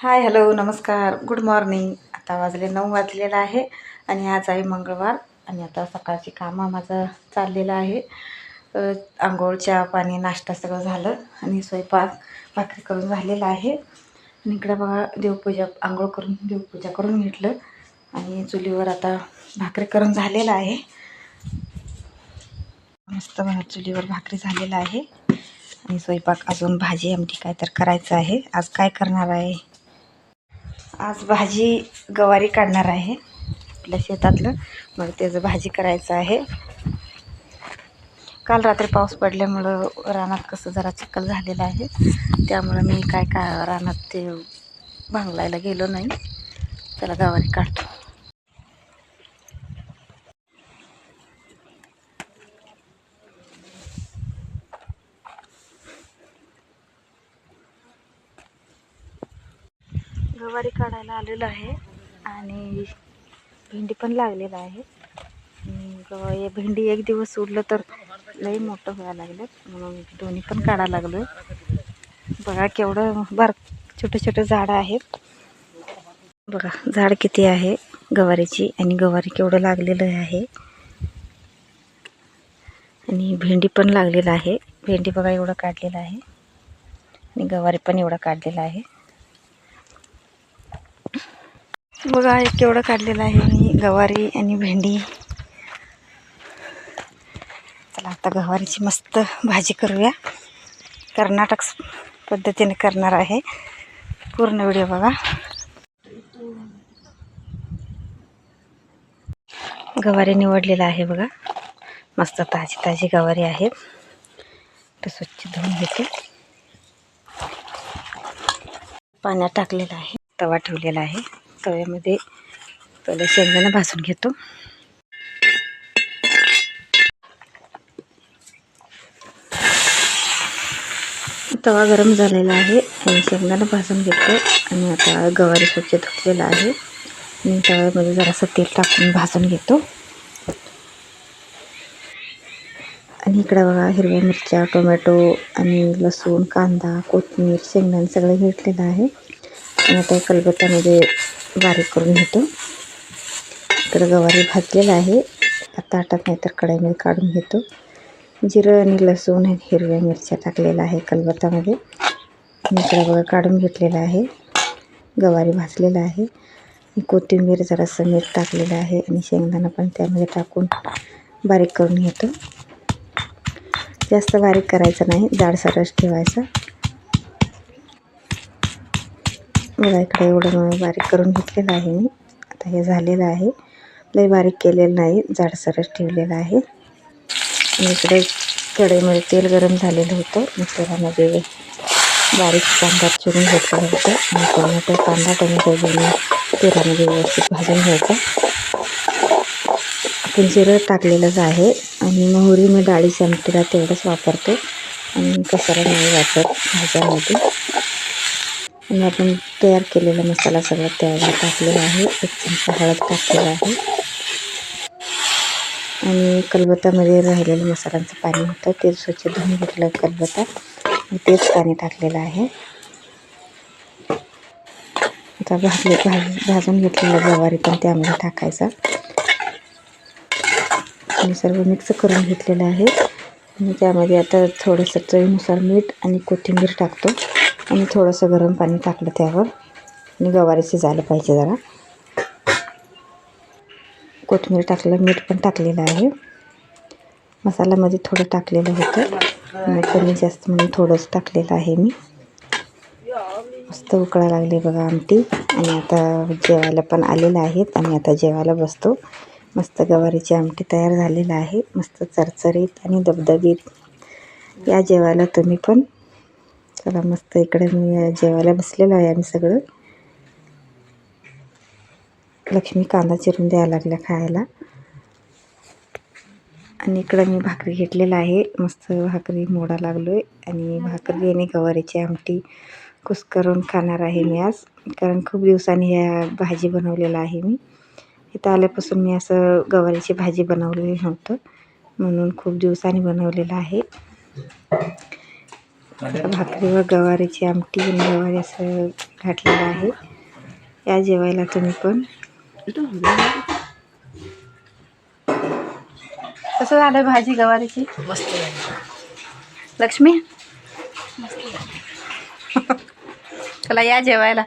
हाय hello नमस्कार. Good morning. आता वाजले नऊ वाजलेलं आहे आणि आज आहे मंगळवार आणि आता सकाळची कामं माझं चाललेलं आहे. आंघोळ चहा पाणी नाश्ता सगळं झालं आणि स्वयंपाक भाकरी करून झालेला आहे. आणि इकडं बघा देवपूजा आंघोळ करून देवपूजा करून घेतलं आणि चुलीवर आता भाकरी करून झालेलं आहे. मस्त बघा चुलीवर भाकरी झालेलं आहे. आणि स्वयंपाक अजून भाजी आमटी काय तर करायचं आहे. आज काय करणार आहे? आज भाजी गवारी काढणार आहे. आपल्या शेतातलं. मग त्याचं भाजी करायचं आहे. काल रात्री पाऊस पडल्यामुळं रानात कसं जरा चिखल झालेलं आहे. त्यामुळं मी काय का रानात ते भांगलायला गेलो नाही. त्याला गवारी काढतो. गवारी काढायला आलेलो आहे आणि भेंडी पण लागलेलं आहे. आणि गवा भेंडी एक दिवस सोडलं तर लई मोठं व्हायला लागलं. म्हणून दोन्ही पण काढायला लागलो बघा केवढं बार छोटे छोटे झाडं आहेत. बघा झाड किती आहे गवारीची आणि गवारी केवढं लागलेलं आहे. आणि भेंडी पण लागलेलं आहे. भेंडी बघा एवढं काढलेलं आहे. आणि गवारी पण एवढं काढलेलं आहे. बघा एक केवढं काढलेलं आहे मी गवारी आणि भेंडी. चला आता गवारीची मस्त भाजी करूया. कर्नाटक पद्धतीने करणार आहे. पूर्ण व्हिडिओ बघा. गवारी निवडलेला आहे बघा. मस्त ताजी ताजी गवारी आहे तर स्वच्छ धुवून घेते. पाण्यात टाकलेलं आहे. तवा ठेवलेला आहे. तव्यामध्ये पहिले शेंगदाणा भाजून घेतो. तवा गरम झालेला आहे. आणि शेंगदाणा भाजून घेतो आणि आता गवारी स्वच्छ धुतलेला आहे. आणि तव्यामध्ये जरासं तेल टाकून भाजून घेतो. आणि इकडं बघा हिरव्या मिरच्या टोमॅटो आणि लसूण कांदा कोथिंबीर शेंगदाणा सगळं घेतलेलं आहे. आणि आता कलबत्त्यामध्ये बारीक करून घेतो. इकडं गवारी भाजलेलं आहे. ताटात नाही तर कढईमध्ये काढून घेतो. जिरं आणि लसूण हिरव्या मिरच्या टाकलेल्या आहे कलबत्तामध्ये. आणि इकडं बघा काढून घेतलेलं आहे. गवारी भाजलेलं आहे. कोथिंबीर जरासं मीठ टाकलेलं आहे आणि शेंगदाणा पण त्यामध्ये टाकून बारीक करून घेतो. जास्त बारीक करायचं नाही. जाडसरच ठेवायचं. बघा इकडे एवढं बारीक करून घेतलेलं आहे मी. आता हे झालेलं आहे. लई बारीक केलेलं नाही जाडसरच ठेवलेलं आहे. इकडे कढईमध्ये तेल गरम झालेलं होतं. मग तेलामध्ये बारीक कांदा चिरून घेतला होतं. आणि टोमॅटो कांदा टोमॅटो घेऊन तेलामध्ये व्यवस्थित भाजून घ्यायचा. आपण जिरं टाकलेलंच आहे. आणि मोहरी मी डाळीच्या आमटीला तेवढंच वापरतो. आणि कसाला नाही वापरत भाज्यामध्ये. आणि आपण तयार केलेला मसाला सगळा त्यावर टाकलेला आहे. एक चमचा हळद टाकलेला आहे. आणि कलबत्तामध्ये राहिलेलं मसाल्यांचं पाणी होतं. ते स्वच्छ धुवून घेतलं कलबत्ता. तेच पाणी टाकलेलं आहे. आता भाजले भाज भाजून घेतलेलं गवारी पण त्यामध्ये टाकायचा. आणि सर्व मिक्स करून घेतलेलं आहे. आणि त्यामध्ये आता थोडंसं चवीनुसार मीठ आणि कोथिंबीर टाकतो. आणि थोडंसं गरम पाणी टाकलं त्यावर. आणि गवारी शिजायला पाहिजे जरा. कोथिंबीर टाकलं मीठ पण टाकलेलं आहे. मसाल्यामध्ये थोडं टाकलेलं होतं. कमी जास्त म्हणून थोडंसं टाकलेलं आहे मी. मस्त उकळा लागले बघा आमटी. आणि आता जेवायला पण आलेलं आहेत. आणि आता जेवायला बसतो. मस्त गवारीची आमटी तयार झालेलं आहे. मस्त चरचरीत आणि दबदबीत. या जेवायला तुम्ही पण चला मस्त इकडे मी जेवायला बसलेलो आहे आम्ही सगळं. लक्ष्मी कांदा चिरून द्यायला लागल्या खायला. आणि इकडं मी भाकरी घेतलेला आहे. मस्त भाकरी मोडा लागलो आहे आणि भाकरी आणि गवारीची आमटी कुस्करून खाणार आहे मी आज. कारण खूप दिवसांनी ह्या भाजी बनवलेलं आहे मी. इथं आल्यापासून मी असं गवारीची भाजी बनवलेली नव्हतं. म्हणून खूप दिवसांनी बनवलेलं आहे. भाकरी व गवारीची आमटी गवारी असं घातलेलं आहे. या जेवायला तुम्ही पण. कसं झालं भाजी गवारीची? मस्त लक्ष्मी? चला या जेवायला.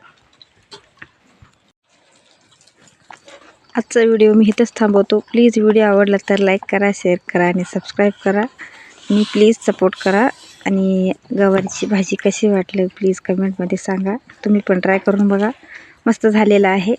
आजचा व्हिडिओ मी इथंच थांबवतो. प्लीज व्हिडिओ आवडला तर लाईक करा शेअर करा आणि सबस्क्राईब करा. आणि प्लीज सपोर्ट करा. आणि गवारीची भाजी कशी वाटली प्लीज कमेंटमध्ये सांगा. तुम्ही पण ट्राय करून बघा. मस्त झालेलं आहे.